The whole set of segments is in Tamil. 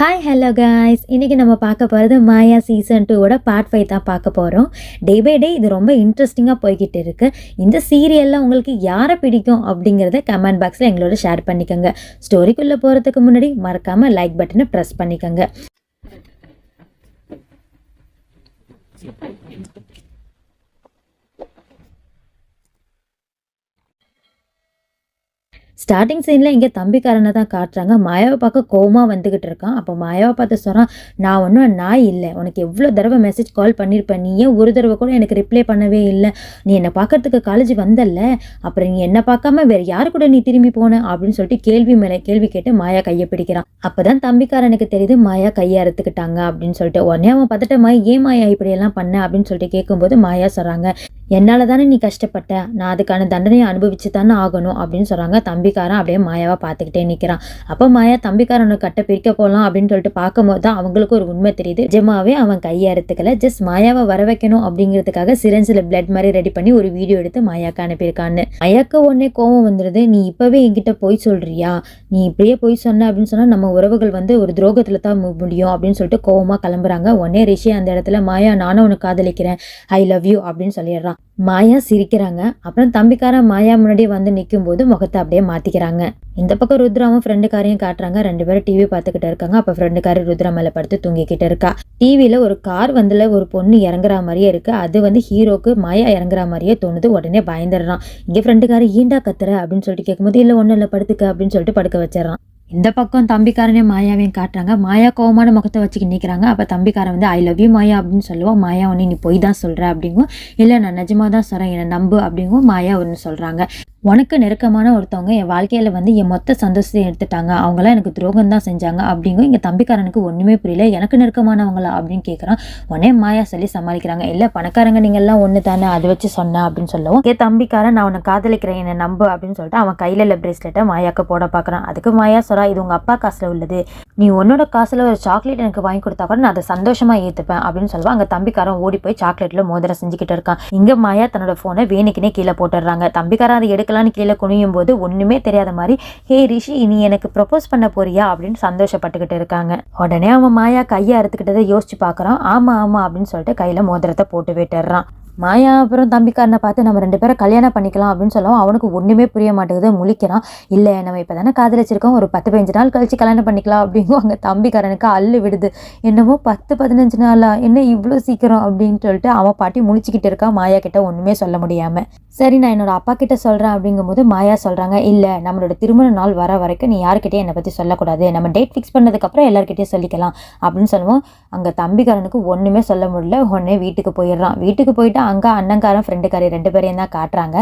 ஹாய் ஹலோ காய்ஸ் இன்றைக்கி நம்ம பார்க்க போகிறது மாயா சீசன் டூவோட பார்ட் ஃபைவ் தான் பார்க்க போகிறோம் டே பை டே இது ரொம்ப இன்ட்ரெஸ்டிங்காக போய்கிட்டு இருக்கு. இந்த சீரியலில் உங்களுக்கு யாரை பிடிக்கும் அப்படிங்கிறத கமெண்ட் பாக்ஸில் எங்களோட ஷேர் பண்ணிக்கோங்க. ஸ்டோரிக்குள்ளே போகிறதுக்கு முன்னாடி மறக்காமல் லைக் பட்டனை ப்ரெஸ் பண்ணிக்கோங்க. ஸ்டார்டிங் சீனில் இங்கே தம்பிக்காரனை தான் காட்டுறாங்க. மாயாவை பார்க்க கோவமாக வந்துக்கிட்டு இருக்கான். அப்போ மாயாவை பார்த்து சொல்கிறான் நான் ஒன்றும் நாய் இல்லை. உனக்கு எவ்வளோ தடவை மெசேஜ் கால் பண்ணியிருப்பேன் நீ ஏன் ஒரு தடவை கூட எனக்கு ரிப்ளை பண்ணவே இல்லை. நீ என்னை பார்க்கறதுக்கு காலேஜ் வந்தல்ல. அப்புறம் நீ என்னை பார்க்காம வேறு யார் கூட நீ திரும்பி போன? அப்படின்னு சொல்லிட்டு கேள்வி மேலே கேள்வி கேட்டு மாயா கையை பிடிக்கிறான். அப்போ தான் தம்பிக்காரனுக்கு தெரியுது மாயா கையை அறுத்துக்கிட்டாங்க அப்படின்னு சொல்லிட்டு. உடனே அவன் பதட்டமாய் ஏன் மாயா இப்படியெல்லாம் பண்ண? அப்படின்னு சொல்லிட்டு கேட்கும்போது மாயா சொல்கிறாங்க என்னால் தானே நீ கஷ்டப்பட்ட? நான் அதுக்கான தண்டனையை அனுபவிச்சு தானே ஆகணும் அப்படின்னு சொல்கிறாங்க தம்பிக்காரன் அப்படியே மாயாவை பார்த்துக்கிட்டே நிற்கிறான் அப்போ மாயா தம்பிக்காரனை கட்ட பிரிக்க போகலாம் அப்படின்னு சொல்லிட்டு பார்க்கும்போது தான் அவங்களுக்கு ஒரு உண்மை தெரியுது. ஜெமாவே அவன் கையை அறுத்துக்கல ஜஸ்ட் மாயாவை வர வைக்கணும் அப்படிங்கிறதுக்காக சிரஞ்சில் பிளட் மாதிரி ரெடி பண்ணி ஒரு வீடியோ எடுத்து மாயாக்கு அனுப்பியிருக்கான்னு. மாயாக்கு உடனே கோவம் வந்துடுது நீ இப்போவே என்கிட்ட போய் சொல்கிறியா நீ இப்படியே போய் சொன்ன அப்படின்னு சொன்னால் நம்ம உறவுகள் வந்து ஒரு துரோகத்தில் தான் முடியும் அப்படின்னு சொல்லிட்டு கோவமாக கிளம்புறாங்க. உடனே ரிஷி அந்த இடத்துல மாயா நானும் உனக்கு காதலிக்கிறேன். ஐ லவ் யூ அப்படின்னு சொல்லிடுறான். மாயா சிரிக்கிறாங்க. அப்புறம் தம்பிக்காரன் மாயா முன்னாடி வந்து நிற்கும்போது முகத்தை அப்படியே மாற்றிக்கிறாங்க இந்த பக்கம் ருத்ராவும் ஃப்ரெண்டுக்காரையும் காட்டுறாங்க. ரெண்டு பேரும் டிவி பார்த்துக்கிட்டு இருக்காங்க. அப்போ ஃப்ரெண்டுக்காரி ருத்ரா மேலே படுத்து தூங்கிக்கிட்டு இருக்கா. டிவியில் ஒரு கார் வந்துல ஒரு பொண்ணு இறங்குற மாதிரியே இருக்குது அது வந்து ஹீரோக்கு மாயா இறங்குற மாதிரியே தோணுது. உடனே பயந்துடுறான். இங்கே ஃப்ரெண்டுக்காரி ஈண்டா கத்துற? அப்படின்னு சொல்லிட்டு கேட்கும்போது இல்லை ஒன்றும் இல்லை படுத்துக்க அப்படின்னு சொல்லிட்டு படுக்க வச்சிடறான். இந்த பக்கம் தம்பிக்காரனே மாயாவையும் காட்டுறாங்க. மாயா கோவமான முகத்தை வச்சுக்கி நிற்கிறாங்க அப்போ தம்பிக்காரன் வந்து ஐ லவ் யூ மாயா அப்படின்னு சொல்லுவோம் மாயா ஒன்று நீ போய் தான் சொல்கிற அப்படிங்கும். இல்லை நான் நிஜமாக தான் சொல்கிறேன் என்னை நம்பு அப்படிங்கும் மாயா ஒன்று சொல்கிறாங்க உனக்கு நெருக்கமான ஒருத்தவங்க என் வாழ்க்கையில் வந்து என் மொத்த சந்தோஷத்தை எடுத்துட்டாங்க. அவங்களாம் எனக்கு துரோகம் தான் செஞ்சாங்க அப்படிங்கும். இங்கே தம்பிக்காரனுக்கு ஒன்றுமே புரியல. எனக்கு நெருக்கமானவங்களா? அப்படின்னு கேட்குறான் உடனே மாயா சொல்லி சமாளிக்கிறாங்க. இல்லை பணக்காரங்க நீங்கள்லாம் ஒன்று தானே? அதை வச்சு சொன்னேன் அப்படின்னு சொல்லவும். ஏ தம்பிக்காரன் நான் உன்னை காதலிக்கிறேன். என்னை நம்பு அப்படின்னு சொல்லிட்டு அவன் கையில் இல்லை பிரேஸ்லெட்டை மாயாக்கு போட பார்க்குறான் அதுக்கு மாயா சொல்றா இது உங்கள் அப்பா காசில் உள்ளது. நீ உன்னோட காசில் ஒரு சாக்லேட் எனக்கு வாங்கி கொடுத்தா கூட நான் அதை சந்தோஷமாக ஏற்றுப்பேன் அப்படின்னு சொல்லுவா. அங்கே தம்பிக்காரன் ஓடி போய் சாக்லேட்டில் மோதிரம் செஞ்சுக்கிட்டு இருக்கான். இங்கே மாயா தன்னோட ஃபோனை வேணுக்குனே கீழே போட்டுடுறாங்க. தம்பிக்காரன் அதை எடுக்கலான்னு கீழே குனியும் போது ஒன்றுமே தெரியாத மாதிரி ஹே ரிஷி நீ எனக்கு ப்ரப்போஸ் பண்ண போறியா? அப்படின்னு சந்தோஷப்பட்டுக்கிட்டு இருக்காங்க. உடனே அவன் மாயா கையை அறுத்துக்கிட்டதை யோசிச்சு பார்க்குறான். ஆமாம் ஆமாம் அப்படின்னு சொல்லிட்டு கையில் மோதிரத்தை போட்டு விட்டுறான் மாயா அப்புறம் தம்பிக்காரனை பார்த்து நம்ம ரெண்டு பேரும் கல்யாணம் பண்ணிக்கலாம் அப்படின்னு சொல்லவும் அவனுக்கு ஒன்றுமே புரிய மாட்டேங்குது முழிக்கிறான். இல்லை நம்ம இப்போ தானே காதலிச்சிருக்கோம் ஒரு பத்து பதினஞ்சு நாள் கழிச்சு கல்யாணம் பண்ணிக்கலாம் அப்படிங்கும் அங்கே தம்பிக்காரனுக்கு அள்ளு விடுது. என்னமோ பத்து பதினஞ்சு நாளா? என்ன இவ்வளோ சீக்கிரம் அப்படின்னு சொல்லிட்டு அவன் பாட்டி முழிச்சிக்கிட்டு இருக்கான் மாயா கிட்ட ஒன்றுமே சொல்ல முடியாமல் சரி நான் என்னோட அப்பா கிட்ட சொல்கிறேன் அப்படிங்கும்போது மாயா சொல்கிறாங்க இல்லை நம்மளோட திருமண நாள் வர வரைக்கும் நீ யார்கிட்டயும் என்னை பற்றி சொல்லக்கூடாது. நம்ம டேட் ஃபிக்ஸ் பண்ணதுக்கப்புறம் எல்லார்கிட்டயும் சொல்லிக்கலாம். அப்படின்னு சொல்லுவோம். அங்கே தம்பிக்காரனுக்கு ஒன்றுமே சொல்ல முடியல. உடனே வீட்டுக்கு போயிடுறான். வீட்டுக்கு போயிட்டு அங்கே அண்ணங்காரன் ஃப்ரெண்டுக்காரி ரெண்டு பேரையும் தான் காட்டுறாங்க.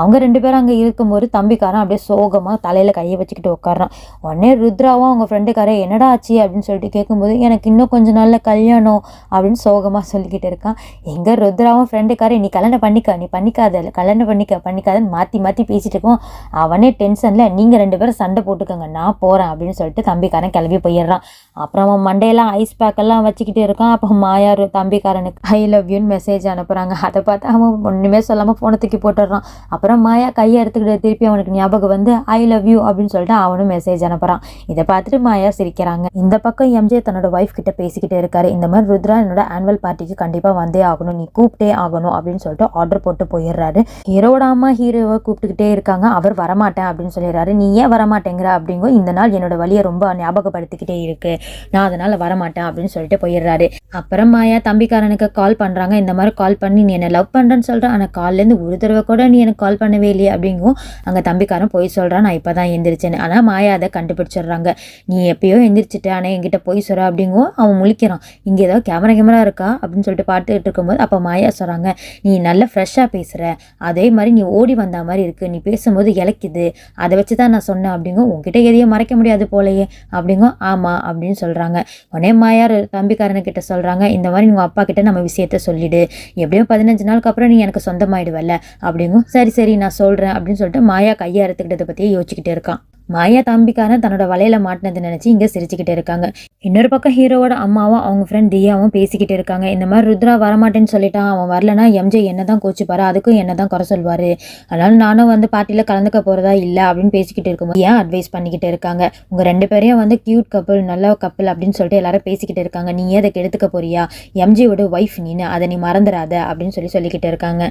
அவங்க ரெண்டு பேரும் அங்கே இருக்கும்போது தம்பிக்காரன் அப்படியே சோகமாக தலையில் கையை வச்சுக்கிட்டு உட்காடுறான் உடனே ருத்ராவும் அவங்க ஃப்ரெண்டுக்காரன் என்னடா ஆச்சு? அப்படின்னு சொல்லிட்டு கேட்கும்போது எனக்கு இன்னும் கொஞ்ச நாளில் கல்யாணம் அப்படின்னு சோகமாக சொல்லிக்கிட்டு இருக்கான். எங்கே ருத்ராவும் ஃப்ரெண்டுக்காரன் நீ கல்யாணம் பண்ணிக்க நீ பண்ணிக்காத கல்யாணம் பண்ணிக்க பண்ணிக்காதன்னு மாற்றி மாற்றி பேசிட்டு இருக்கோம். அவனே டென்ஷனில் நீங்கள் ரெண்டு பேரும் சண்டை போட்டுக்கோங்க நான் போகிறேன் அப்படின்னு சொல்லிட்டு தம்பிக்காரன் கிளம்பி போயிடுறான். அப்புறம் அவன் மண்டையெல்லாம் ஐஸ் பேக்கெல்லாம் வச்சுக்கிட்டு இருக்கான். அப்போ மாயார் தம்பிக்காரனுக்கு ஐ லவ் யூன்னு மெசேஜ் அனுப்புகிறாங்க அதை பார்த்து அவன் ஒன்றுமே சொல்லாமல் ஃபோனை தூக்கி போட்டுடுறான். அப்புறம் மாயா கையை எடுத்துக்கிட்டு திருப்பி அவனுக்கு ஞாபகம் வந்து ஐ லவ் யூ அப்படின்னு சொல்லிட்டு அவனும் மெசேஜ் அனுப்புகிறான் இதை பார்த்துட்டு மாயா சிரிக்கிறாங்க. இந்த பக்கம் எம்ஜே தன்னோட ஒய்ஃப் கிட்ட பேசிக்கிட்டே இருக்காரு. இந்த மாதிரி ருத்ரா என்னோட ஆனுவல் பார்ட்டிக்கு கண்டிப்பாக வந்தே ஆகணும். நீ கூப்பிட்டே ஆகணும் அப்படின்னு சொல்லிட்டு ஆர்டர் போட்டு போயிடுறாரு. ஹீரோட அம்மா ஹீரோவை கூப்பிட்டுக்கிட்டே இருக்காங்க. அவர் வரமாட்டேன் அப்படின்னு சொல்லிடுறாரு. நீ ஏன் வரமாட்டேங்கிற? அப்படிங்கோ இந்த நாள் என்னோட வழியை ரொம்ப ஞாபகப்படுத்திக்கிட்டே இருக்கு. நான் அதனால் வரமாட்டேன் அப்படின்னு சொல்லிட்டு போயிடுறாரு. அப்புறம் மாயா தம்பிக்காரனுக்கு கால் பண்ணுறாங்க இந்த மாதிரி கால் பண்ணி நீ என்னை லவ் பண்ணுறேன்னு சொல்கிறேன் ஆனால் காலேருந்து ஒரு தடவை கூட நீ எனக்கு கால் பண்ணவே இல்லையே அப்படிங்கும். அங்கே தம்பிக்காரன் போய் சொல்கிறான் நான் இப்போ தான் எந்திரிச்சேன்னு. ஆனால் மாயா அதை கண்டுபிடிச்சிடுறாங்க. நீ எப்பயோ எந்திரிச்சிட்ட ஆனால் என்கிட்ட போய் சொல்கிற அப்படிங்கும். அவன் முழிக்கிறான். இங்கே ஏதோ கேமரா கேமரா இருக்கா? அப்படின்னு சொல்லிட்டு பார்த்துக்கிட்டு இருக்கும்போது அப்போ மாயா சொல்கிறாங்க நீ நல்ல ஃப்ரெஷ்ஷாக பேசுகிற அதே மாதிரி நீ ஓடி வந்த மாதிரி இருக்குது நீ பேசும்போது இலக்குது. அதை வச்சு தான் நான் சொன்னேன் அப்படிங்கும். உங்ககிட்ட எதையும் மறைக்க முடியாது போலையே அப்படிங்கும். ஆமாம் அப்படின்னு சொல்கிறாங்க உடனே மாயார் தம்பிக்காரனுக்கிட்ட சொல்கிறாங்க இந்த மாதிரி உங்கள் அப்பா கிட்ட நம்ம விஷயத்த சொல்லிடு. எப்படியும் பதினஞ்சு பதினஞ்சு நாளுக்கு அப்புறம் நீ எனக்கு சொந்தமாயிடுவல்ல. அப்படிங்கும். சரி சரி நான் சொல்கிறேன் அப்படின்னு சொல்லிட்டு மாயா கையை அறுத்துக்கிட்டதை பற்றியே யோசிச்சுக்கிட்டே இருக்கான். மாயா தம்பிக்காரன் தன்னோட வலையில மாட்டினது நினைச்சு இங்க சிரிச்சுக்கிட்டு இருக்காங்க. இன்னொரு பக்கம் ஹீரோவோட அம்மாவும் அவங்க ஃப்ரெண்ட் தியாவும் பேசிக்கிட்டு இருக்காங்க. இந்த மாதிரி ருத்ரா வரமாட்டேன்னு சொல்லிட்டான். அவன் வரலனா எம்ஜே என்ன தான் கோச்சுப்பாரு? அதுக்கும் என்ன தான் குறை சொல்வாரு? அதனால நானும் வந்து பார்ட்டியில் கலந்துக்க போறதா இல்லை அப்படின்னு பேசிக்கிட்டு இருக்கும்போது ஏன் அட்வைஸ் பண்ணிக்கிட்டு இருக்காங்க? உங்க ரெண்டு பேரையும் வந்து கியூட் கப்பல் நல்ல கப்பல் அப்படின்னு சொல்லிட்டு எல்லாரும் பேசிக்கிட்டு இருக்காங்க. நீ ஏன் அதை கெடுத்துக்க போறியா? எம்ஜியோட ஒய்ஃப் நீனு. அதை நீ மறந்துடாத அப்படின்னு சொல்லி சொல்லிக்கிட்டு இருக்காங்க.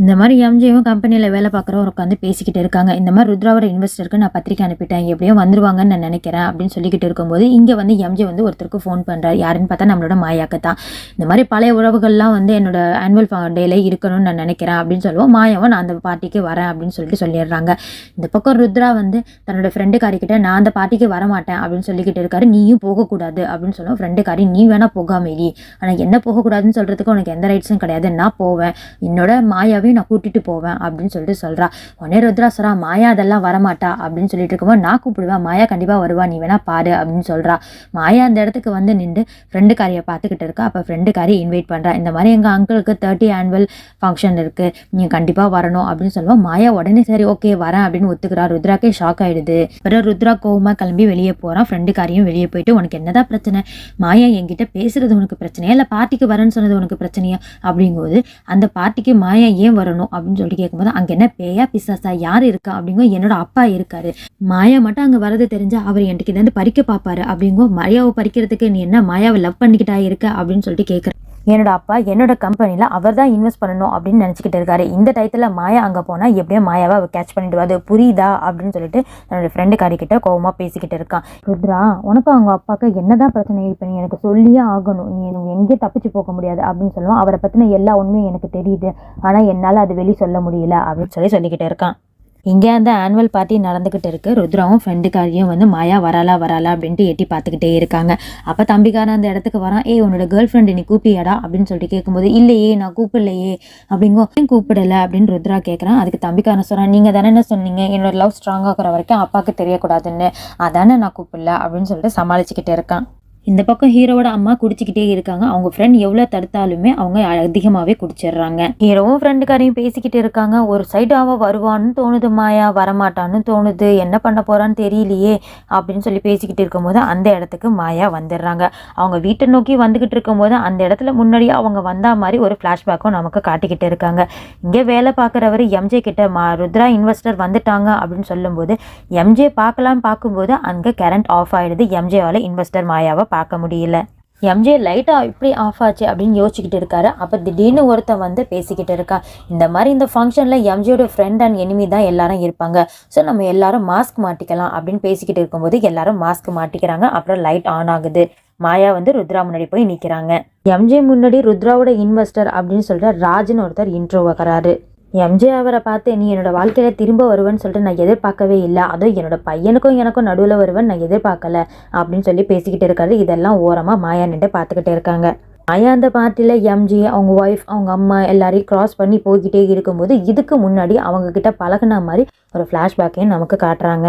இந்த மாதிரி எம்ஜியும் கம்பெனியில் வேலை பார்க்குறவர் உட்காந்து பேசிக்கிட்டு இருக்காங்க. இந்த மாதிரி ருத்ராவோட இன்வெஸ்டருக்கு நான் பத்திரிக்கை அனுப்பிட்டேன். எப்படியோ வந்துருவாங்கன்னு நான் நினைக்கிறேன் அப்படின்னு சொல்லிக்கிட்டு இருக்கும்போது இங்கே வந்து எம்ஜி வந்து ஒருத்தருக்கு ஃபோன் பண்ணுறாரு யாருன்னு பார்த்தா நம்மளோட மாயாக்கு தான். இந்த மாதிரி பழைய உறவுகள்லாம் வந்து என்னோட ஆனுவல் டேல இருக்கணும்னு நான் நினைக்கிறேன் அப்படின்னு சொல்லுவோம். மாயாவும் நான் அந்த பார்ட்டிக்கு வரேன் அப்படின்னு சொல்லிட்டு சொல்லிடுறாங்க. இந்த பக்கம் ருத்ரா வந்து தன்னோட ஃப்ரெண்டுக்காரிக்கிட்ட நான் அந்த பார்ட்டிக்கு வரமாட்டேன் அப்படின்னு சொல்லிக்கிட்டு இருக்காரு. நீயும் போகக்கூடாது அப்படின்னு சொல்லுவோம். ஃப்ரெண்டுக்காரி நீ வேணா போகாமேரி ஆனால் என்ன போகக்கூடாதுன்னு சொல்கிறதுக்கு உனக்கு எந்த ரைட்ஸும் கிடையாது. நான் போவேன். என்னோட மாயாவையும் நான் கூட்டிட்டு போவேன் அப்படின்னு சொல்லிட்டு சொல்றா. உடனே ருத்ரா சொல்றா மாயா அதெல்லாம் வரமாட்டா அப்படின்னு சொல்லிட்டு இருக்கும்போது நான் கூப்பிடுவேன். மாயா கண்டிப்பா வருவா. நீ வேணா பாரு அப்படின்னு சொல்றா. மாயா அந்த இடத்துக்கு வந்து நின்று ஃப்ரெண்டு காரியை பார்த்துக்கிட்டு இருக்கா. அப்போ ஃப்ரெண்டுக்காரி இன்வைட் பண்றா. இந்த மாதிரி எங்க அங்கிளுக்கு தேர்ட்டி ஆனுவல் ஃபங்க்ஷன் இருக்கு. நீ கண்டிப்பா வரணும் அப்படின்னு சொல்லுவோம் மாயா உடனே சரி ஓகே வரேன் அப்படின்னு ஒத்துக்கிறா. ருத்ராக்கே ஷாக் ஆயிடுது. அப்புறம் ருத்ரா கோவமா கிளம்பி வெளியே போறான் ஃப்ரெண்டுக்காரியும் வெளியே போயிட்டு உனக்கு என்னதான் பிரச்சனை? மாயா என்கிட்ட பேசுறது உனக்கு பிரச்சனையா? இல்லை பார்ட்டிக்கு வரேன்னு சொன்னது உனக்கு பிரச்சனையா? அப்படிங்கும்போது அந்த பார்ட்டிக்கு மாயா ஏன் வரணும் அப்படின்னு சொல்லிட்டு கேட்கும்போது அங்கே என்ன பேயா பிசாசா யார் இருக்கா அப்படிங்கோ என்னோட அப்பா இருக்காரு. மாயா மட்டும் அங்கே வரது தெரிஞ்சா அவர் என்கிட்ட இருந்து பறிக்க பார்ப்பாரு அப்படிங்கோ மாயாவை பறிக்கிறதுக்கு நீ என்ன மாயாவை லவ் பண்ணிக்கிட்டா இருக்க அப்படின்னு சொல்லிட்டு கேட்குறேன் என்னோட அப்பா என்னோட கம்பெனியில் அவர் தான் இன்வெஸ்ட் பண்ணணும் அப்படின்னு நினச்சிக்கிட்டு இருக்காரு. இந்த டயத்தில் மாயா அங்கே போனால் எப்படியோ மாயாவை அவள் கேட்ச் பண்ணிடுவா அது புரியுதா? அப்படின்னு சொல்லிட்டு தன்னோட ஃப்ரெண்டு காரிக்கிட்ட கோபமாக பேசிக்கிட்டு இருக்கான். ருத்ரா உனக்கும் அவங்க அப்பாவுக்கு என்னதான் பிரச்சனை? இப்போ நீ எனக்கு சொல்லியே ஆகணும். நீ எனக்கு எங்கேயும் தப்பிச்சு போக முடியாது. அப்படின்னு சொல்லுவான். அவரை பற்றின எல்லா உண்மையும் எனக்கு தெரியுது. ஆனால் என்னால் அது வெளியே சொல்ல முடியல அப்படின்னு சொல்லி சொல்லிக்கிட்டு இருக்கான். இங்கே அந்த ஆனுவல் பார்ட்டி நடந்துக்கிட்டு இருக்கு. ருத்ராவும் ஃப்ரெண்டுக்காரியும் வந்து மாயா வராலா வராலா அப்படின்ட்டு எட்டி பார்த்துக்கிட்டே இருக்காங்க. அப்போ தம்பிக்காரன் அந்த இடத்துக்கு வரான். ஏ உன்னோட கேர்ள் ஃப்ரெண்டு நீ கூப்பியாடா அப்படின்னு சொல்லிட்டு கேட்கும்போது இல்லையே நான் கூப்பிடலையே. அப்படிங்கோ "ஏன் கூப்பிடல? அப்படின்னு ருத்ரா கேட்குறான் அதுக்கு தம்பிக்காரன் சொல்கிறான் நீங்கள் தானே என்ன சொன்னீங்க? என்னோட லவ் ஸ்ட்ராங்காகிற வரைக்கும் அப்பாவுக்கு தெரியக்கூடாதுன்னு. அதானே நான் கூப்பிடல. அப்படின்னு சொல்லிட்டு சமாளிச்சுக்கிட்டே இருக்கான். இந்த பக்கம் ஹீரோவோட அம்மா குடிச்சிக்கிட்டே இருக்காங்க. அவங்க ஃப்ரெண்ட் எவ்வளோ தடுத்தாலுமே அவங்க அதிகமாகவே குடிச்சிடுறாங்க. ஹீரோவும் ஃப்ரெண்டுக்காரையும் பேசிக்கிட்டு இருக்காங்க. ஒரு சைடு வருவான்னு தோணுது மாயா. வரமாட்டான்னு தோணுது. என்ன பண்ண போறான்னு தெரியலையே அப்படின்னு சொல்லி பேசிக்கிட்டு இருக்கும்போது அந்த இடத்துக்கு மாயா வந்துடுறாங்க. அவங்க வீட்டை நோக்கி வந்துக்கிட்டு இருக்கும்போது அந்த இடத்துல முன்னாடியே அவங்க வந்தா மாதிரி ஒரு ஃப்ளாஷ்பேக்கும் நமக்கு காட்டிக்கிட்டு இருக்காங்க. இங்கே வேலை பார்க்குறவர் எம்ஜே கிட்ட மா ருத்ரா இன்வெஸ்டர் வந்துட்டாங்க அப்படின்னு சொல்லும்போது எம்ஜே பார்க்கலான்னு பார்க்கும்போது அங்கே கரண்ட் ஆஃப் ஆயிடுது. எம்ஜேவால் இன்வெஸ்டர் மாயாவை பார்க்க முடியல. எம்ஜே லைட்டாக இப்படி ஆஃப் ஆச்சு அப்படின்னு யோசிச்சுக்கிட்டு இருக்காரு. அப்போ திடீர்னு ஒருத்தன் வந்து பேசிக்கிட்டு இருக்கா. இந்த மாதிரி இந்த ஃபங்க்ஷனில் எம்ஜியோட ஃப்ரெண்ட் அண்ட் எனிமி தான் எல்லாரும் இருப்பாங்க. ஸோ நம்ம எல்லாரும் மாஸ்க் மாட்டிக்கலாம் அப்படின்னு பேசிக்கிட்டு இருக்கும்போது எல்லாரும் மாஸ்க் மாட்டிக்கிறாங்க. அப்புறம் லைட் ஆன் ஆகுது. மாயா வந்து ருத்ரா முன்னாடி போய் நிற்கிறாங்க எம்ஜே முன்னாடி ருத்ராவோட இன்வெஸ்டர் அப்படின்னு சொல்லிட்டு ராஜ்னு ஒருத்தர் இன்ட்ரோ வைக்கிறாரு. எம்ஜே அவரை பார்த்து நீ என்னோடய வாழ்க்கையில் திரும்ப வருவேன்னு சொல்லிட்டு நான் எதிர்பார்க்கவே இல்லை. அதுவும் என்னோடய பையனுக்கும் எனக்கும் நடுவில் வருவேன் நான் எதிர்பார்க்கல அப்படின்னு சொல்லி பேசிக்கிட்டு இருக்காரு. இதெல்லாம் ஓரமாக மாயா நின்று பார்த்துக்கிட்டு இருக்காங்க. மாயா அந்த பார்ட்டியில் எம்ஜி அவங்க ஒய்ஃப் அவங்க அம்மா எல்லாரையும் க்ராஸ் பண்ணி போய்கிட்டே இருக்கும்போது இதுக்கு முன்னாடி அவங்க கிட்ட பழகுன மாதிரி ஒரு ஃப்ளாஷ்பேக்கையும் நமக்கு காட்டுறாங்க.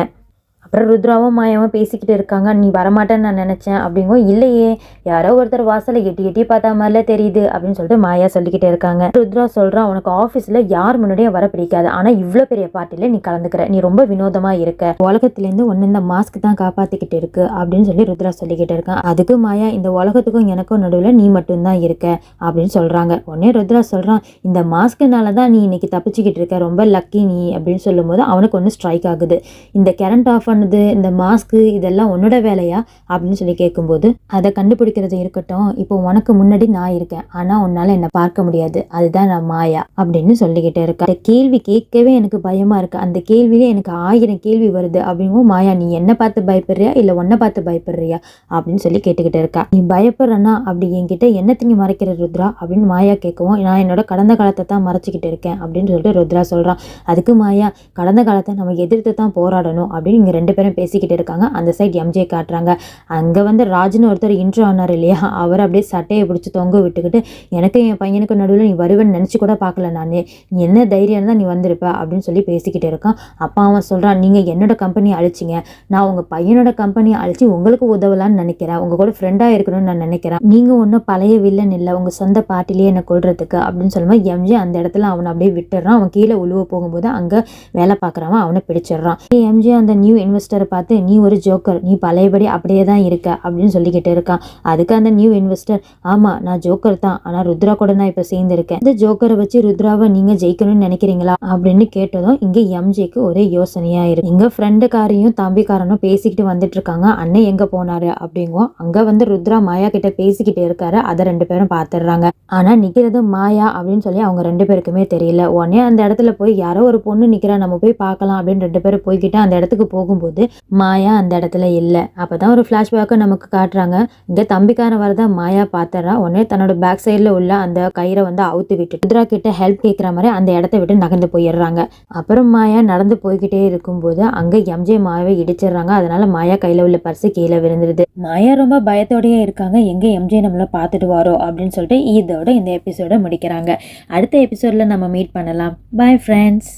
அப்புறம் ருத்ராவும் மாயாவும் பேசிக்கிட்டு இருக்காங்க. நீ வரமாட்டேன்னு நான் நினச்சேன். அப்படிங்கோ இல்லையே. யாரோ ஒருத்தர் வாசலை எட்டி எட்டி பார்த்தா மாதிரில தெரியுது அப்படின்னு சொல்லிட்டு மாயா சொல்லிக்கிட்டே இருக்காங்க. ருத்ரா சொல்கிறான் உனக்கு ஆஃபீஸில் யார் முன்னாடியும் வர பிடிக்காது. ஆனால் இவ்வளோ பெரிய பார்ட்டியில் நீ கலந்துக்கிற. நீ ரொம்ப வினோதமாக இருக்க. உலகத்துலேருந்து ஒன்று இந்த மாஸ்க் தான் காப்பாற்றிக்கிட்டு இருக்கு. அப்படின்னு சொல்லி ருத்ரா சொல்லிக்கிட்டு இருக்கான் அதுக்கு மாயா இந்த உலகத்துக்கும் எனக்கும் நடுவில் நீ மட்டும்தான் இருக்க. அப்படின்னு சொல்கிறாங்க உடனே ருத்ரா சொல்கிறான் இந்த மாஸ்க்குனால தான் நீ இன்னைக்கு தப்பிச்சுக்கிட்டு இருக்க. ரொம்ப லக்கி நீ. அப்படின்னு சொல்லும்போது அவனுக்கு ஒன்று ஸ்ட்ரைக் ஆகுது. இந்த கரண்ட் ஆஃப் பண்ணுது இந்த மாஸ்க்கு இதெல்லாம் உன்னோட வேலையா? அப்படின்னு சொல்லி கேட்கும்போது அதை கண்டுபிடிக்கிறது இருக்கட்டும் இப்போ உனக்கு முன்னாடி நான் இருக்கேன். ஆனால் உன்னால் என்னை பார்க்க முடியாது. அதுதான் நான் மாயா அப்படின்னு சொல்லிக்கிட்டே இருக்கேன் அந்த கேள்வி கேட்கவே எனக்கு பயமா இருக்கு. அந்த கேள்வியிலே எனக்கு ஆயிரம் கேள்வி வருது. அப்படிங்கும் மாயா நீ என்ன பார்த்து பயப்படுறியா? இல்லை உன்னை பார்த்து பயப்படுறியா? அப்படின்னு சொல்லி கேட்டுக்கிட்டே இருக்கா. நீ பயப்படுறனா? அப்படி என்கிட்ட என்னத்தையும் மறைக்கிற ருத்ரா? அப்படின்னு மாயா கேட்கவும் நான் என்னோட கடந்த காலத்தை தான் மறைச்சிக்கிட்டு இருக்கேன் அப்படின்னு சொல்லிட்டு ருத்ரா சொல்றான் அதுக்கு மாயா கடந்த காலத்தை நம்ம எதிர்த்து தான் போராடணும் அப்படின்னு இங்கே ரெண்டு பேரும் பேசிக்கிட்டு இருக்காங்க. அந்த சைடு எம்ஜே காட்டுறாங்க. அங்கே வந்து ராஜ்னு ஒருத்தர் இன்ட்ரோ ஆனார் இல்லையா? அவர் அப்படியே சட்டையை பிடிச்சி தொங்க விட்டுக்கிட்டு எனக்கு என் பையனுக்கு நடுவில் நீ வருவேன்னு நினச்சி கூட பார்க்கல நான். நீ என்ன தைரியம் தான் நீ வந்திருப்ப? அப்படின்னு சொல்லி பேசிக்கிட்டு இருக்கான். அப்பா அவன் சொல்கிறான் நீங்கள் என்னோட கம்பெனியை அழிச்சிங்க. நான் உங்கள் பையனோட கம்பெனியை அழிச்சு உங்களுக்கு உதவலான்னு நினைக்கிறேன். உங்கள் கூட ஃப்ரெண்டாக இருக்கணும்னு நான் நினைக்கிறேன். நீங்கள் ஒன்றும் பழைய வில்லன் இல்லை. உங்கள் சொந்த பார்ட்டிலேயே என்னை கொள்றதுக்கு அப்படின்னு சொல்லும்போது எம்ஜி அந்த இடத்துல அவனை அப்படியே விட்டுறான். அவன் கீழே உழுவ போகும்போது அங்கே வேலை பார்க்குறவன் அவனை பிடிச்சிடுறான். எம்ஜி அந்த நியூ இன்வெஸ்டரை பார்த்து நீ ஒரு ஜோக்கர் நீ பழையபடி அப்படியே தான் இருக்க அப்படின்னு சொல்லிக்கிட்டு இருக்கான். அதுக்கு அந்த நியூ இன்வெஸ்டர் ஆமா நான் ஜோக்கர் தான். ஆனால் ருத்ரா கூட நான் இப்போ சேர்ந்துருக்கேன். இந்த ஜோக்கரை வச்சு ருத்ராவை நீங்கள் ஜெயிக்கணும்னு நினைக்கிறீங்களா? அப்படின்னு கேட்டதும் இங்கே எம்ஜேக்கு ஒரே யோசனையாக இருக்கு. எங்க ஃப்ரெண்டுக்காரையும் தம்பிக்காரனும் பேசிக்கிட்டு வந்துட்டு இருக்காங்க. அண்ணன் எங்கே போனார்? அப்படிங்கோ அங்கே வந்து ருத்ரா மாயா கிட்ட பேசிக்கிட்டு இருக்காரு. அதை ரெண்டு பேரும் பார்த்துடுறாங்க ஆனால் நிற்கிறது மாயா அப்படின்னு சொல்லி அவங்க ரெண்டு பேருக்குமே தெரியல. உடனே அந்த இடத்துல போய் யாரோ ஒரு பொண்ணு நிற்கிறா நம்ம போய் பார்க்கலாம் அப்படின்னு ரெண்டு பேரும் போய்கிட்டு அந்த இடத்துக்கு பார்க்கும்போது மாயா அந்த இடத்துல இல்லை. அப்போ தான் ஒரு ஃப்ளாஷ்பேக்கை நமக்கு காட்டுறாங்க. இங்கே தம்பிக்காரன் வரதா மாயா பார்த்துறா உடனே தன்னோட பேக் சைடில் உள்ள அந்த கயிறை வந்து அவுத்து விட்டு ருத்ரா கிட்ட ஹெல்ப் கேட்குற மாதிரி அந்த இடத்த விட்டு நகர்ந்து போயிடுறாங்க. அப்புறம் மாயா நடந்து போய்கிட்டே இருக்கும்போது அங்கே எம்ஜே மாயாவை இடிச்சிடுறாங்க. அதனால மாயா கையில் உள்ள பர்ஸ் கீழே விழுந்துருது. மாயா ரொம்ப பயத்தோடயே இருக்காங்க. எங்கே எம்ஜே நம்மள பார்த்துட்டு வாரோ அப்படின்னு சொல்லிட்டு இதோட இந்த எபிசோட முடிக்கிறாங்க. அடுத்த எபிசோட்ல நம்ம மீட் பண்ணலாம். Bye friends